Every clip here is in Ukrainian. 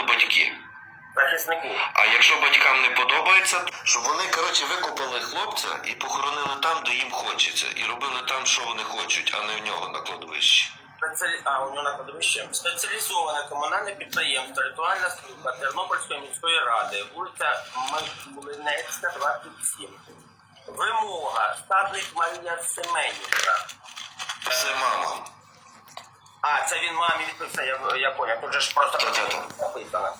би батьки. захиснику. А якщо батькам не подобається, щоб вони коротше викопали хлопця і похоронили там, де їм хочеться, і робили там, що вони хочуть, а не в нього на кладовищі. Спеціалі... А, у нього на кладовищі. Спеціалізоване комунальне підприємство, ритуальна служба Тернопільської міської ради, вулиця Млинецька, 27. Вимога, статник Марія Семенівна. Це мама. А, це він мамі відписав, я, я поняв, тут же ж просто написано.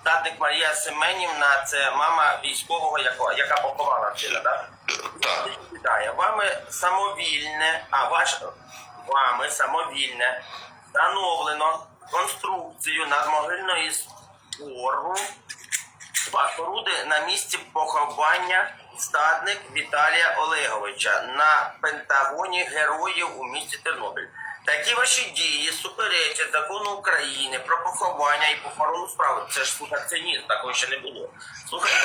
Статник Марія Семенівна, це мама військового, якого, яка поховала сина, так? Так. Відповідає, вами самовільне, а ваш вами самовільне встановлено конструкцію надмогильної спору споруди на місці поховання стадник Віталія Олеговича на Пентагоні Героїв у місті Тернопіль. Такі ваші дії суперечать закону України про поховання і похоронну справу. Це ж слухай, це ні, такого ще не було. Слухайте,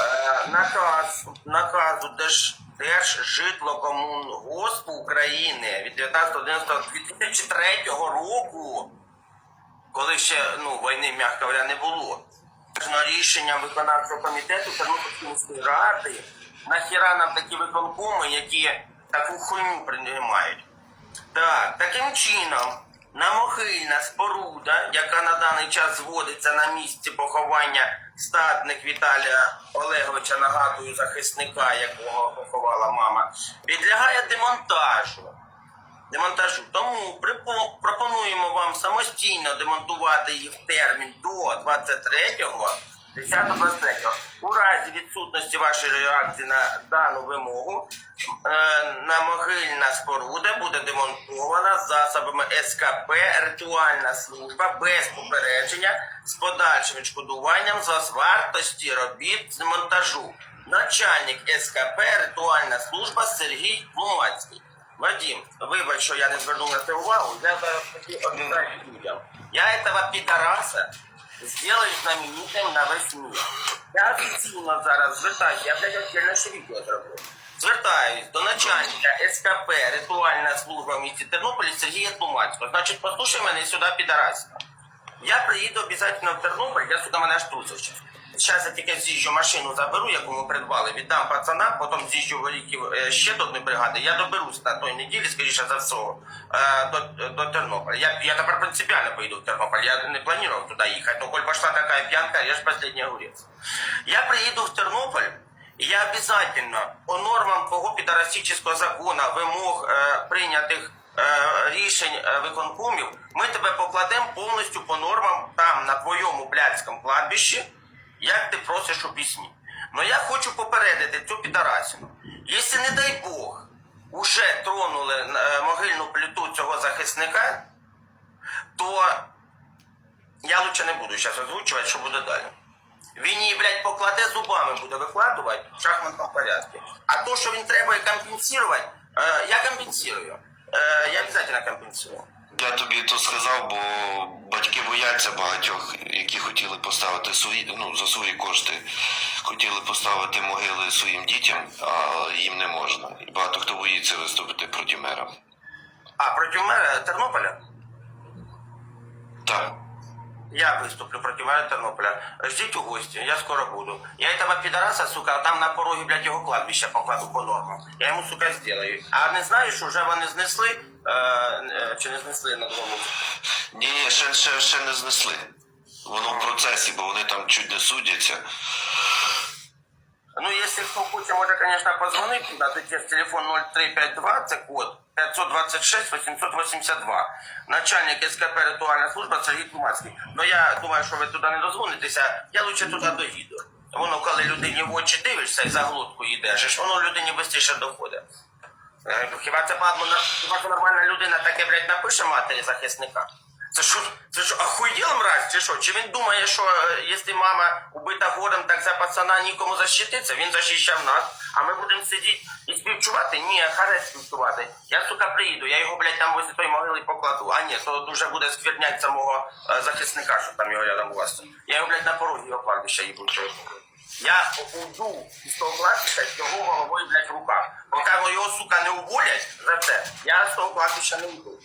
Е, наказ наказу Держ, Держжитлокомунгоспу України від 19.11.2003 року, коли ще ну, війни, м'яко говоря, не було. На рішенням виконавчого комітету Тернопільської ради, нахіра нам такі виконкоми, які таку хуйню приймають. Так, таким чином, намогильна споруда, яка на даний час зводиться на місці поховання статник Віталія Олеговича, нагадую, захисника, якого поховала мама, підлягає демонтажу. Демонтажу. Тому пропонуємо вам самостійно демонтувати її в термін до 23-го, 10-23. У разі відсутності вашої реакції на дану вимогу, е, намогильна споруда буде демонтована засобами СКП ритуальна служба без попередження з подальшим відшкодуванням за вартості робіт з монтажу. Начальник СКП ритуальна служба Сергій Лумацький. Вадим, вибач, що я не звернув на це увагу, я зараз таки людям. Я этого пидораса сделаю знаменитым на весь мир. Я офіційно зараз звертаюся, я блядь, отдельно ще відео зроблю. Звертаюсь до начальника СКП ритуальна служба в місті Тернополі Сергія Тлумацького. Значить, послухай мене сюди, підараська. Я приїду обов'язково в Тернопіль, я сюди мене аж трусив. Зараз я тільки з'їжджу машину заберу, яку ми придбали, віддам пацана, потім з'їжджу Великів е, ще до одної бригади. Я доберусь на той неділі, скоріше за все, е, до, до Тернополя. Я, я тепер принципіально поїду в Тернополь. Я не планував туди їхати, но коль пошла така п'янка, я ж последний огурець. Я приїду в Тернополь, я обязательно по нормам твого підарастичного закону, вимог е, прийнятих е, рішень е, виконкомів, ми тебе покладемо повністю по нормам там, на твоєму блядському кладбищі, як ти просиш у пісні. Но я хочу попередити цю підарасину. Якщо, не дай Бог, уже тронули е, могильну плиту цього захисника, то я лучше не буду зараз озвучувати, що буде далі. Він її, блядь, покладе зубами, буде викладувати в шахматному порядку. А то, що він треба компенсувати, е, я компенсую. Е, я обов'язково компенсую. Я тобі то сказав, бо батьки бояться багатьох, які хотіли поставити свої, ну, за свої кошти, хотіли поставити могили своїм дітям, а їм не можна. І багато хто боїться виступити проти мера. А проти мера Тернополя? Так. Я виступлю проти мера Тернополя. Ждіть у гості, я скоро буду. Я этого пидораса, сука, там на порогі, блядь, його кладбища покладу по нормам. Я йому, сука, сделаю. А не знаю, що вже вони знесли, е, е, чи не знесли на дому? Ні, ні, ще, ще, ще не знесли. Воно в процесі, бо вони там чуть не судяться. Ну, если кто хочет, может, конечно, позвонить туда, то есть телефон 0352, це код 526 882. Начальник СКП ритуальна служба Сергій Тумацький. Ну я думаю, що ви туди не дозвонитеся, я лучше туди доїду. Воно, коли людині в очі дивишся і за глотку держиш, воно людині швидше доходить. Е, Хіба це хіба це нормальна людина таке, блядь, напише матері захисника? Це що, це що, охуєл мразь, чи що? Чи він думає, що е, якщо мама убита горем, так за пацана нікому защититься? Він захищав нас, а ми будемо сидіти і співчувати? Ні, харе співчувати. Я, сука, приїду, я його, блядь, там возле той могили покладу. А ні, то дуже буде сквернять самого е, захисника, що там його рядом у вас. Я його, блядь, на порозі його кладбища їбу. Я уйду з того кладбища з його головою, блядь, в руках. Поки його, сука, не уволять за це, я з того кладбища не уйду.